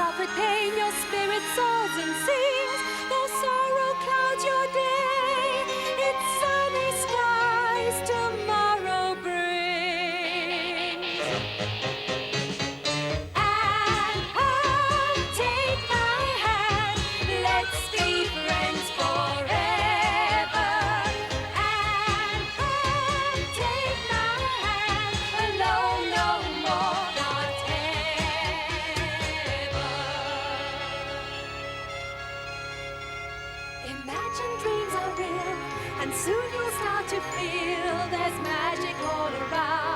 off with pain, your spirit soars and sings. Imagine dreams are real, and soon you'll start to feel there's magic all around.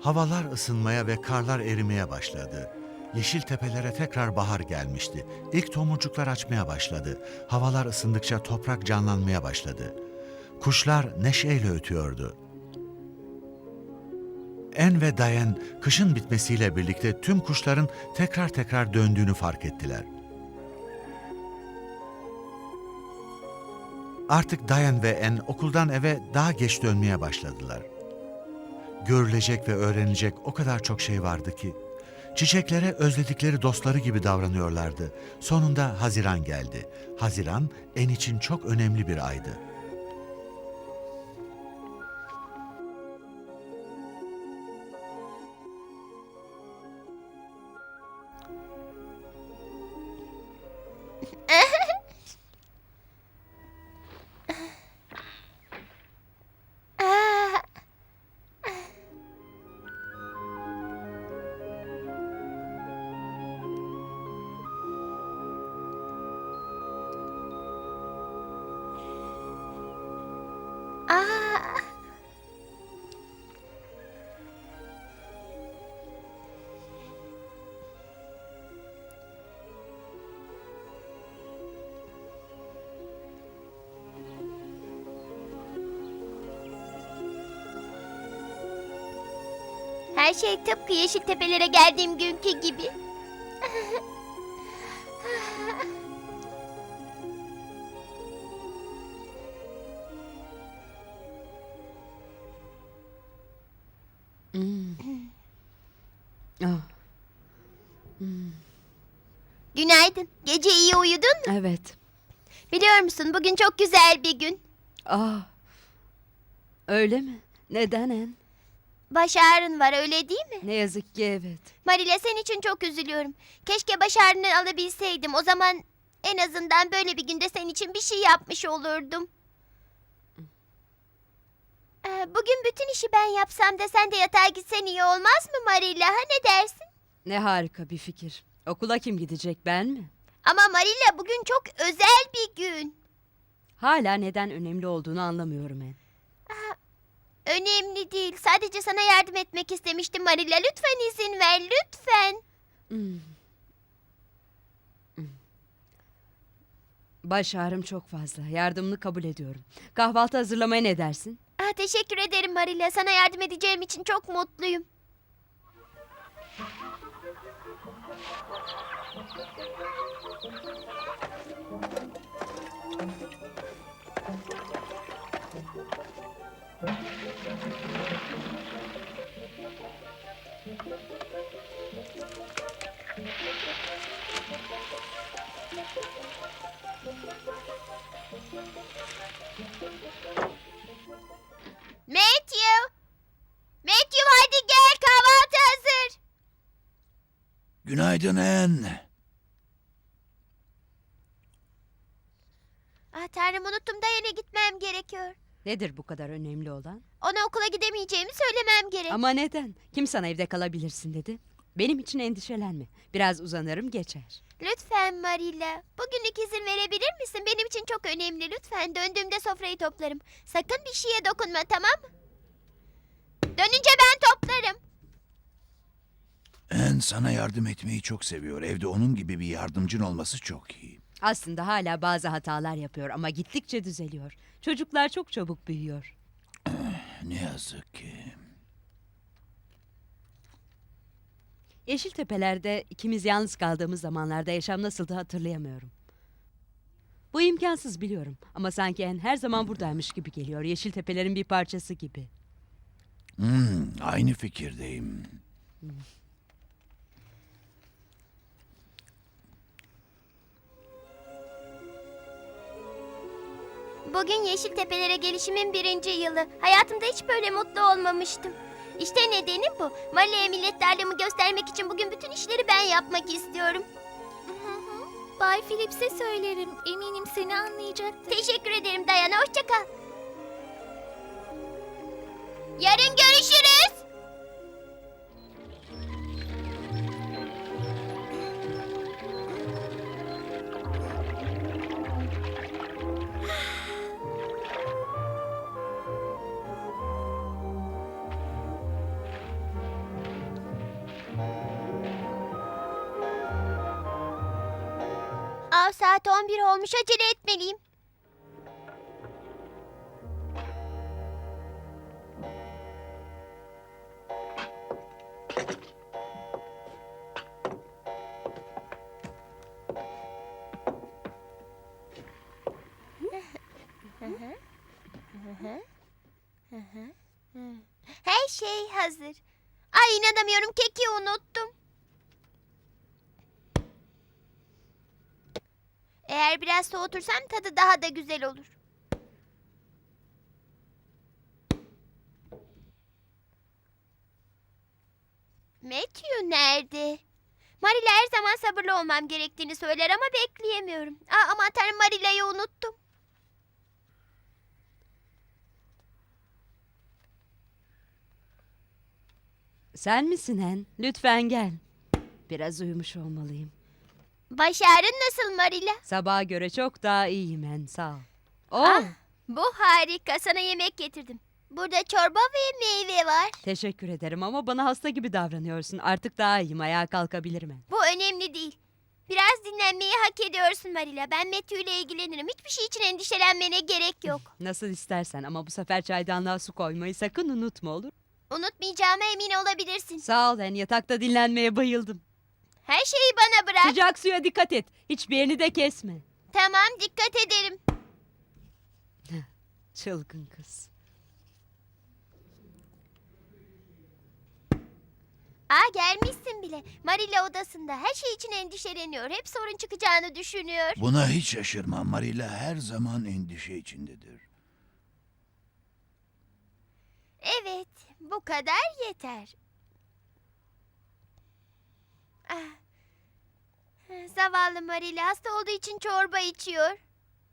Havalar ısınmaya ve karlar erimeye başladı. Yeşil tepelere tekrar bahar gelmişti. İlk tomurcuklar açmaya başladı. Havalar ısındıkça toprak canlanmaya başladı. Kuşlar neşeyle ötüyordu. En ve Dayan kışın bitmesiyle birlikte tüm kuşların tekrar tekrar döndüğünü fark ettiler. Artık Dayan ve En okuldan eve daha geç dönmeye başladılar. Görülecek ve öğrenilecek o kadar çok şey vardı ki. Çiçeklere özledikleri dostları gibi davranıyorlardı. Sonunda Haziran geldi. Haziran en için çok önemli bir aydı. Her şey tıpkı yeşil tepelere geldiğim günkü gibi. Ah, Günaydın. Gece iyi uyudun mu? evet. Biliyor musun bugün çok güzel bir gün. Ah. Öyle mi? Neden en? Baş ağrın var öyle değil mi? Ne yazık ki evet. Marila senin için çok üzülüyorum. Keşke baş ağrını alabilseydim. O zaman en azından böyle bir günde senin için bir şey yapmış olurdum. Ee, Bugün bütün işi ben yapsam da sen de yatağa gitsen iyi olmaz mı Marilla? Ha ne dersin? Ne harika bir fikir. Okula kim gidecek ben mi? Ama Marilla bugün çok özel bir gün. Hala neden önemli olduğunu anlamıyorum en. Önemli değil. Sadece sana yardım etmek istemiştim Marilla. Lütfen izin ver lütfen. Hmm. Hmm. Baş ağrım çok fazla. Yardımını kabul ediyorum. Kahvaltı hazırlamaya ne dersin? Ah, teşekkür ederim Marilla. Sana yardım edeceğim için çok mutluyum. Matthew! Matthew hadi gel kahvaltı hazır. Günaydın En. Ah tanrım unuttum da yine gitmem gerekiyor. Nedir bu kadar önemli olan? Ona okula gidemeyeceğimi söylemem gerek. Ama neden? Kim sana evde kalabilirsin dedi? Benim için endişelenme. Biraz uzanırım geçer. Lütfen Marilla. Bugünlük izin verebilir misin? Benim için çok önemli. Lütfen döndüğümde sofrayı toplarım. Sakın bir şeye dokunma tamam mı? Dönünce ben toplarım. En sana yardım etmeyi çok seviyor. Evde onun gibi bir yardımcın olması çok iyi. Aslında hala bazı hatalar yapıyor ama gittikçe düzeliyor. Çocuklar çok çabuk büyüyor. Ne yazık ki. Yeşiltepe'lerde ikimiz yalnız kaldığımız zamanlarda yaşam nasıldı hatırlayamıyorum. Bu imkansız biliyorum ama sanki en her zaman buradaymış gibi geliyor. Yeşiltepe'lerin bir parçası gibi. Hmm, aynı fikirdeyim. Bugün Yeşiltepelere gelişimin birinci yılı. Hayatımda hiç böyle mutlu olmamıştım. İşte nedenim bu. Marilla'ya minnettarlığımı göstermek için bugün bütün işleri ben yapmak istiyorum. Bay Phillips'e söylerim. Eminim seni anlayacaktır. Teşekkür ederim Dayana. Hoşça kal. Yarın görüşürüz. Olmuş. Acele etmeliyim. Her şey hazır. Ay inanamıyorum keki unuttum. Eğer biraz soğutursam tadı daha da güzel olur. Matthew nerede? Marilla her zaman sabırlı olmam gerektiğini söyler ama bekleyemiyorum. Aa, aman tanrım Marilla'yı unuttum. Sen misin Hen? Lütfen gel. Biraz uyumuş olmalıyım. Başarın nasıl Marilla? Sabaha göre çok daha iyiyim Hen sağ ol. Oo, Ah, bu harika. Sana yemek getirdim. Burada çorba ve meyve var. teşekkür ederim ama bana hasta gibi davranıyorsun. Artık daha iyiyim ayağa kalkabilirim Hen. Bu önemli değil. Biraz dinlenmeyi hak ediyorsun Marilla. Ben Matthew ile ilgilenirim. Hiçbir şey için endişelenmene gerek yok. Nasıl istersen ama bu sefer çaydanlığa su koymayı sakın unutma olur. Unutmayacağıma emin olabilirsin. Sağ ol Hen yatakta dinlenmeye bayıldım. Her şeyi bana bırak. Sıcak suya dikkat et. Hiçbir yerini de kesme. Tamam dikkat ederim. Çılgın kız. Aa gelmişsin bile. Marilla odasında. Her şey için endişeleniyor. Hep sorun çıkacağını düşünüyor. Buna hiç şaşırmam. Marilla her zaman endişe içindedir. Evet, bu kadar yeter. Ah. Zavallı Marilla hasta olduğu için çorba içiyor.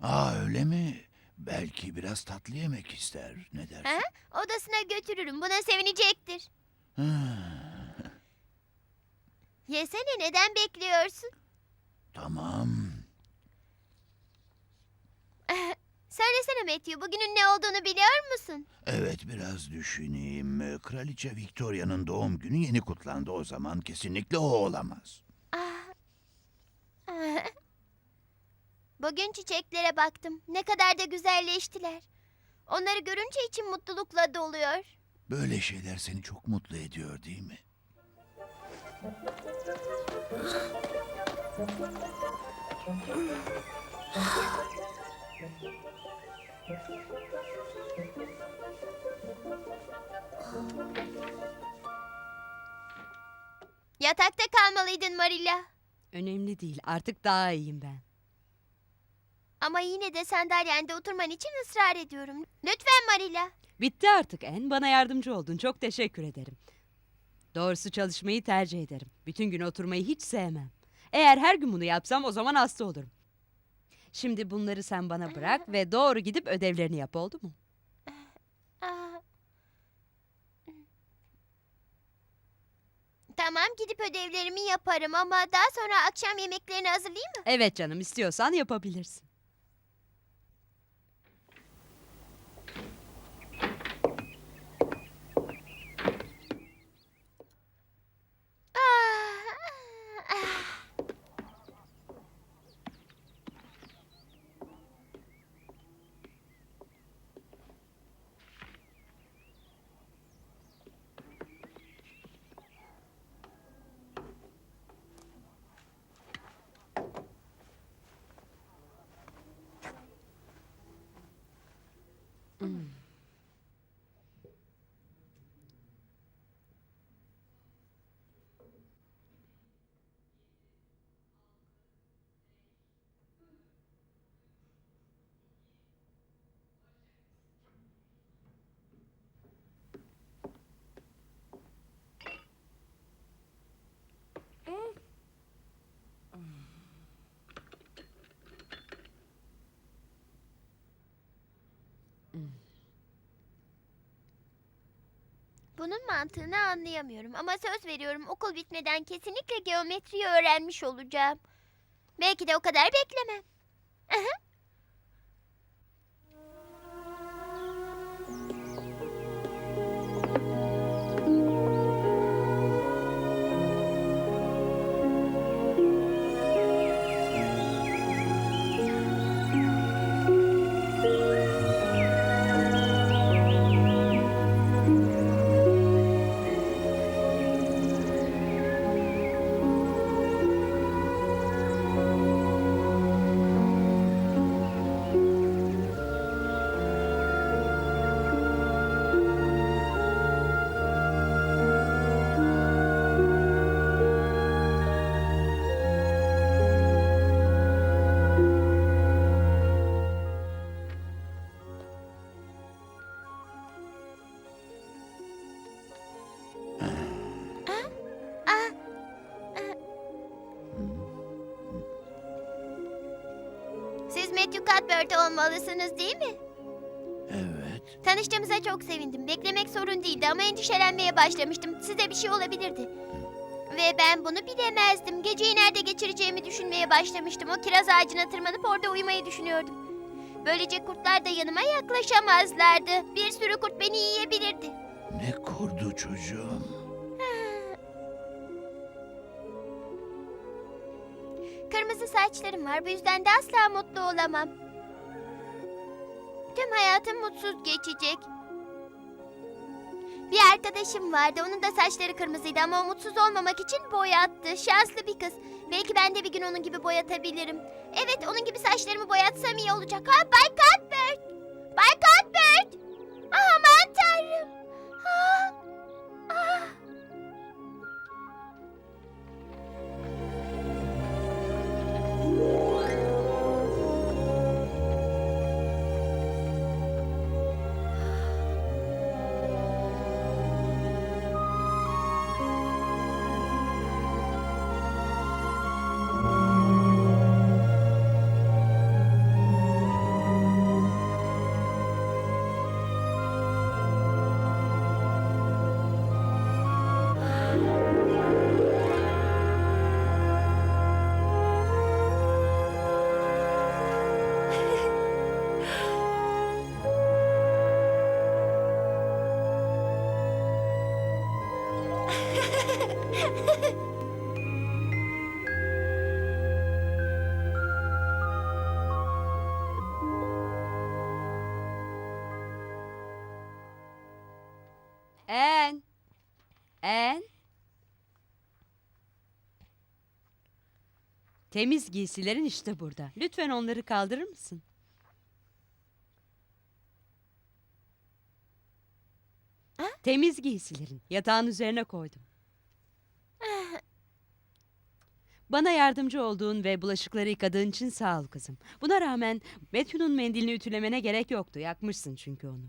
Aa öyle mi? Belki biraz tatlı yemek ister. Ne dersin? Ha? Odasına götürürüm. Buna sevinecektir. Yesene neden bekliyorsun? Tamam. Söylesene Matthew bugünün ne olduğunu biliyor musun? Evet biraz düşüneyim. Kraliçe Victoria'nın doğum günü yeni kutlandı o zaman. Kesinlikle o olamaz. Bugün çiçeklere baktım. Ne kadar da güzelleştiler. Onları görünce içim mutlulukla doluyor. Böyle şeyler seni çok mutlu ediyor değil mi? Yatakta kalmalıydın Marilla. Önemli değil artık daha iyiyim ben. Ama yine de sandalyende oturman için ısrar ediyorum. Lütfen Marilla. Bitti artık En. Bana yardımcı oldun. Çok teşekkür ederim. Doğrusu çalışmayı tercih ederim. Bütün gün oturmayı hiç sevmem. Eğer her gün bunu yapsam o zaman hasta olurum. Şimdi bunları sen bana bırak ve doğru gidip ödevlerini yap oldu mu? Aa. Tamam gidip ödevlerimi yaparım ama daha sonra akşam yemeklerini hazırlayayım mı? Evet canım istiyorsan yapabilirsin. Mm. Bunun mantığını anlayamıyorum ama söz veriyorum okul bitmeden kesinlikle geometriyi öğrenmiş olacağım. Belki de o kadar beklemem. Aha. Cuthbert olmalısınız değil mi? Evet. Tanıştığımıza çok sevindim. Beklemek sorun değildi ama endişelenmeye başlamıştım. Size bir şey olabilirdi. Ve ben bunu bilemezdim. Geceyi nerede geçireceğimi düşünmeye başlamıştım. O kiraz ağacına tırmanıp orada uyumayı düşünüyordum. Böylece kurtlar da yanıma yaklaşamazlardı. Bir sürü kurt beni yiyebilirdi. Ne kurdu çocuğum? Kırmızı saçlarım var. Bu yüzden de asla mutlu olamam. Tüm hayatım mutsuz geçecek. Bir arkadaşım vardı. Onun da saçları kırmızıydı ama o mutsuz olmamak için boyattı. Şanslı bir kız. Belki ben de bir gün onun gibi boyatabilirim. Evet, onun gibi saçlarımı boyatsam iyi olacak. Ha, Bay Cuthbert! Bay Cuthbert! Ah, aman tanrım! Ah, ah. En. Temiz giysilerin işte burada. Lütfen onları kaldırır mısın? Temiz giysilerin. Yatağın üzerine koydum. Bana yardımcı olduğun ve bulaşıkları yıkadığın için sağ ol kızım. Buna rağmen Matthew'nun mendilini ütülemene gerek yoktu. Yakmışsın çünkü onu.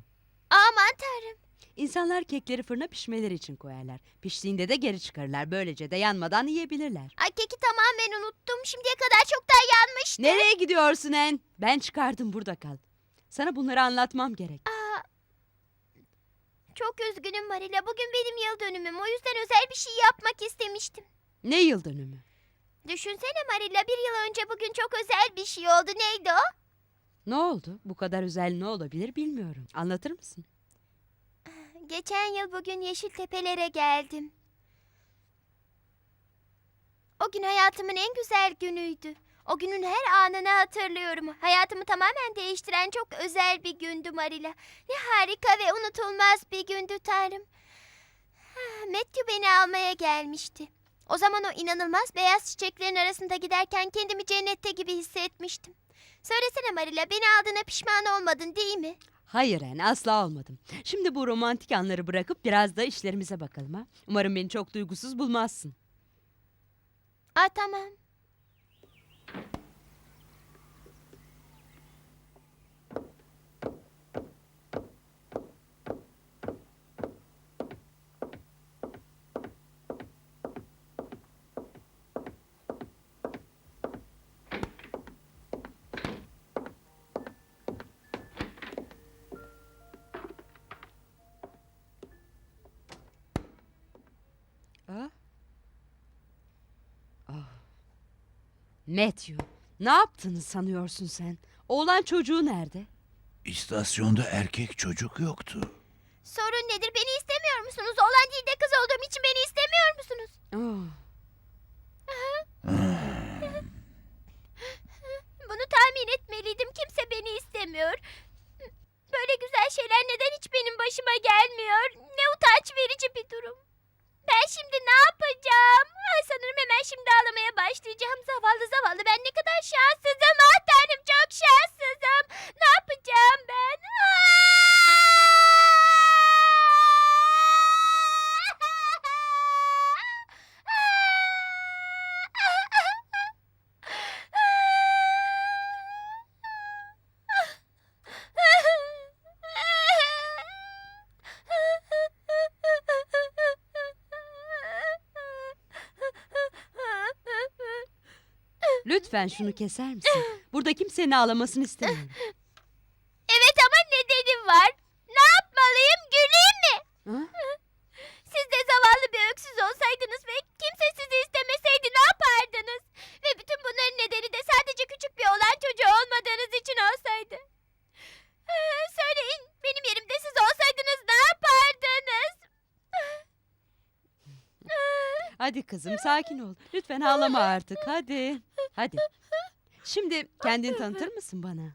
Aman tanrım! İnsanlar kekleri fırına pişmeleri için koyarlar. Piştiğinde de geri çıkarırlar. Böylece de yanmadan yiyebilirler. Ay keki tamamen unuttum. Şimdiye kadar çoktan yanmıştı. Nereye gidiyorsun En? Ben çıkardım burada kal. Sana bunları anlatmam gerek. Çok üzgünüm Marilla. Bugün benim yıl dönümüm. O yüzden özel bir şey yapmak istemiştim. Ne yıl dönümü? Düşünsene Marilla bir yıl önce bugün çok özel bir şey oldu. Neydi o? Ne oldu? Bu kadar özel ne olabilir bilmiyorum. Anlatır mısın? Geçen yıl bugün Yeşil Tepelere geldim. O gün hayatımın en güzel günüydü. O günün her anını hatırlıyorum. Hayatımı tamamen değiştiren çok özel bir gündü Marila. Ne harika ve unutulmaz bir gündü Tanrım. Ah, Matthew beni almaya gelmişti. O zaman o inanılmaz beyaz çiçeklerin arasında giderken kendimi cennette gibi hissetmiştim. Söylesene Marila, beni aldığına pişman olmadın değil mi? Hayır en asla olmadım. Şimdi bu romantik anları bırakıp biraz da işlerimize bakalım ha. Umarım beni çok duygusuz bulmazsın. Aa tamam. Matthew, ne yaptığını sanıyorsun sen? Oğlan çocuğu nerede? İstasyonda erkek çocuk yoktu. Sorun nedir? Beni istemiyor musunuz? Oğlan değil de kız olduğum için beni istemiyor musunuz? Oh. Bunu tahmin etmeliydim. Kimse beni istemiyor. Böyle güzel şeyler neden hiç benim başıma gelmiyor? Ne utanç verici bir durum. Ben şimdi ne yapacağım? Ay, sanırım hemen şimdi ağlamaya başlayacağım. Zavallı zavallı ben ne kadar şanssızım. Ah tanrım çok şanssızım. Ne yapacağım ben? Lütfen şunu keser misin? Burada kimsenin ağlamasını istemiyorum. Evet ama nedeni var. Ne yapmalıyım? Güleyim mi? Ha? Siz de zavallı bir öksüz olsaydınız ve kimse sizi istemeseydi ne yapardınız? Ve bütün bunların nedeni de sadece küçük bir olan çocuğu olmadığınız için olsaydı. Ee, Söyleyin, benim yerimde siz olsaydınız ne yapardınız? Hadi kızım sakin ol. Lütfen ağlama artık hadi. Hadi. Şimdi kendini tanıtır mısın bana?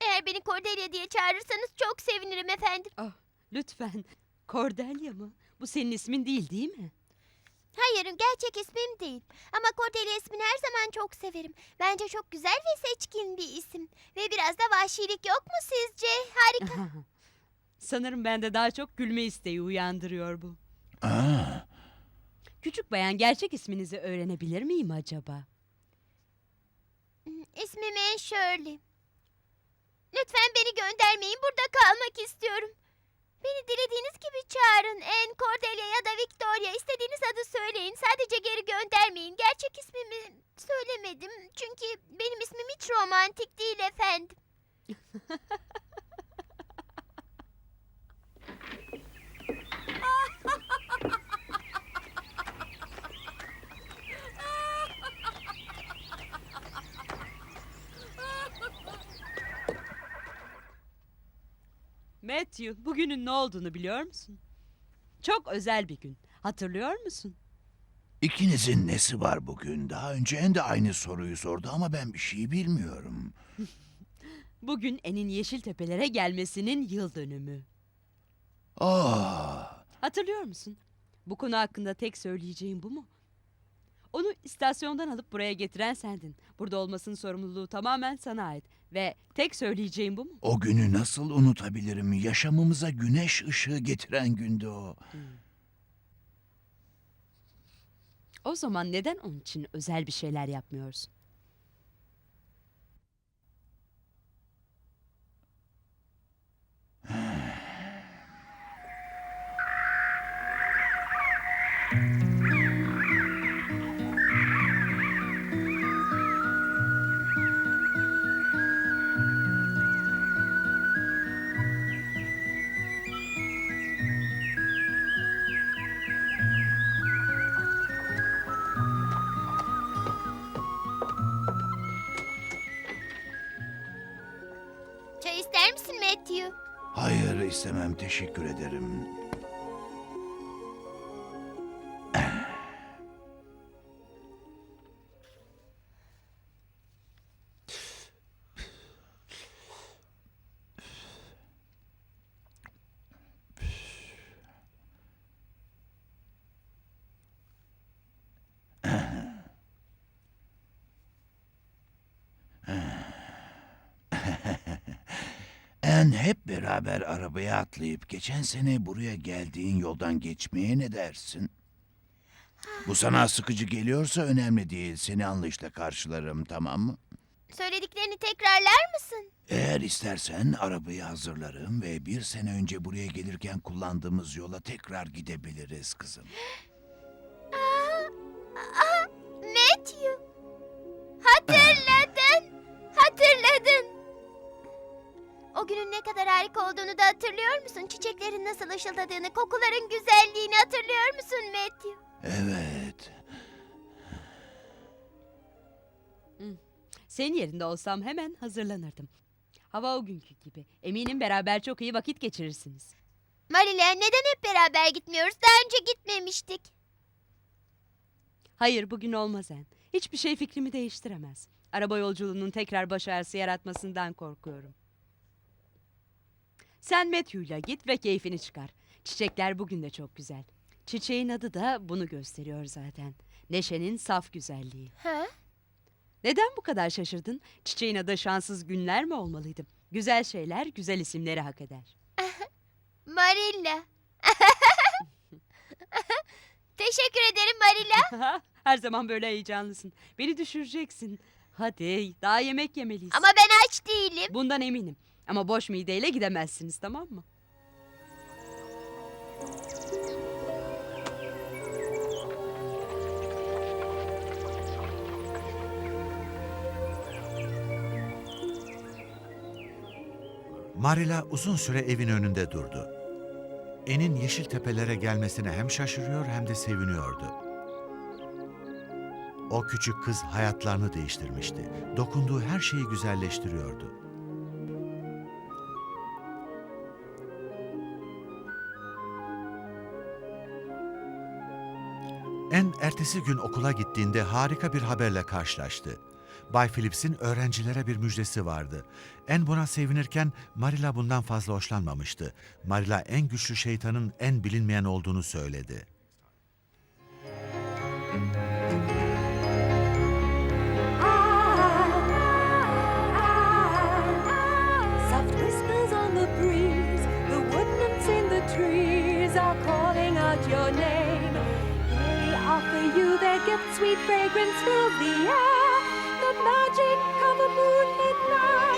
Eğer beni Cordelia diye çağırırsanız çok sevinirim efendim. Ah, lütfen. Cordelia mı? Bu senin ismin değil değil mi? Hayır, gerçek ismim değil. Ama Cordelia ismini her zaman çok severim. Bence çok güzel ve seçkin bir isim. Ve biraz da vahşilik yok mu sizce? Harika. Sanırım bende daha çok gülme isteği uyandırıyor bu. Aa, Küçük bayan gerçek isminizi öğrenebilir miyim acaba? İsmim Anne Shirley. Lütfen beni göndermeyin. Burada kalmak istiyorum. Beni dilediğiniz gibi çağırın. Anne, Cordelia ya da Victoria. istediğiniz adı söyleyin. Sadece geri göndermeyin. Gerçek ismimi söylemedim. Çünkü benim ismim hiç romantik değil efendim. Matthew, bugünün ne olduğunu biliyor musun? Çok özel bir gün. Hatırlıyor musun? ikinizin nesi var bugün? Daha önce en de aynı soruyu sordu ama ben bir şey bilmiyorum. Bugün En'in Yeşil Tepelere gelmesinin yıl dönümü. Aa, Hatırlıyor musun? Bu konu hakkında tek söyleyeceğim bu mu? Onu istasyondan alıp buraya getiren sendin. Burada olmasının sorumluluğu tamamen sana ait. Ve tek söyleyeceğim bu mu? o günü nasıl unutabilirim? Yaşamımıza güneş ışığı getiren gündü o. O zaman neden onun için özel bir şeyler yapmıyorsun? Çay ister misin Matthew? Hayır istemem teşekkür ederim. Hep beraber arabaya atlayıp geçen sene buraya geldiğin yoldan geçmeye ne dersin? Bu sana sıkıcı geliyorsa önemli değil. Seni anlayışla karşılarım tamam mı? Söylediklerini tekrarlar mısın? Eğer istersen arabayı hazırlarım ve bir sene önce buraya gelirken kullandığımız yola tekrar gidebiliriz kızım. Aa, Matthew. Hatırladın. O günün ne kadar harika olduğunu da hatırlıyor musun? Çiçeklerin nasıl ışıldadığını, kokuların güzelliğini hatırlıyor musun Matthew? Evet. Senin yerinde olsam hemen hazırlanırdım. Hava o günkü gibi. Eminim beraber çok iyi vakit geçirirsiniz. Marila neden hep beraber gitmiyoruz? Daha önce gitmemiştik. Hayır bugün olmaz en. Hiçbir şey fikrimi değiştiremez. Araba yolculuğunun tekrar baş ağrısı yaratmasından korkuyorum. Sen Matthew'la git ve keyfini çıkar. Çiçekler bugün de çok güzel. Çiçeğin adı da bunu gösteriyor zaten. Neşenin saf güzelliği. Ha? Neden bu kadar şaşırdın? Çiçeğin adı şanssız günler mi olmalıydı? Güzel şeyler güzel isimleri hak eder. Marilla. Teşekkür ederim Marilla. Her zaman böyle heyecanlısın. Beni düşüreceksin. Hadi daha yemek yemeliyiz. Ama ben aç değilim. Bundan eminim. Ama boş mideyle gidemezsiniz tamam mı? Marila uzun süre evin önünde durdu. En'in yeşil tepelere gelmesine hem şaşırıyor hem de seviniyordu. O küçük kız hayatlarını değiştirmişti. Dokunduğu her şeyi güzelleştiriyordu. Ertesi gün okula gittiğinde harika bir haberle karşılaştı. Bay Phillips'in öğrencilere bir müjdesi vardı. En buna sevinirken Marilla bundan fazla hoşlanmamıştı. Marilla en güçlü şeytanın en bilinmeyen olduğunu söyledi. Gift, sweet fragrance fills the air. The magic of a moonlit night,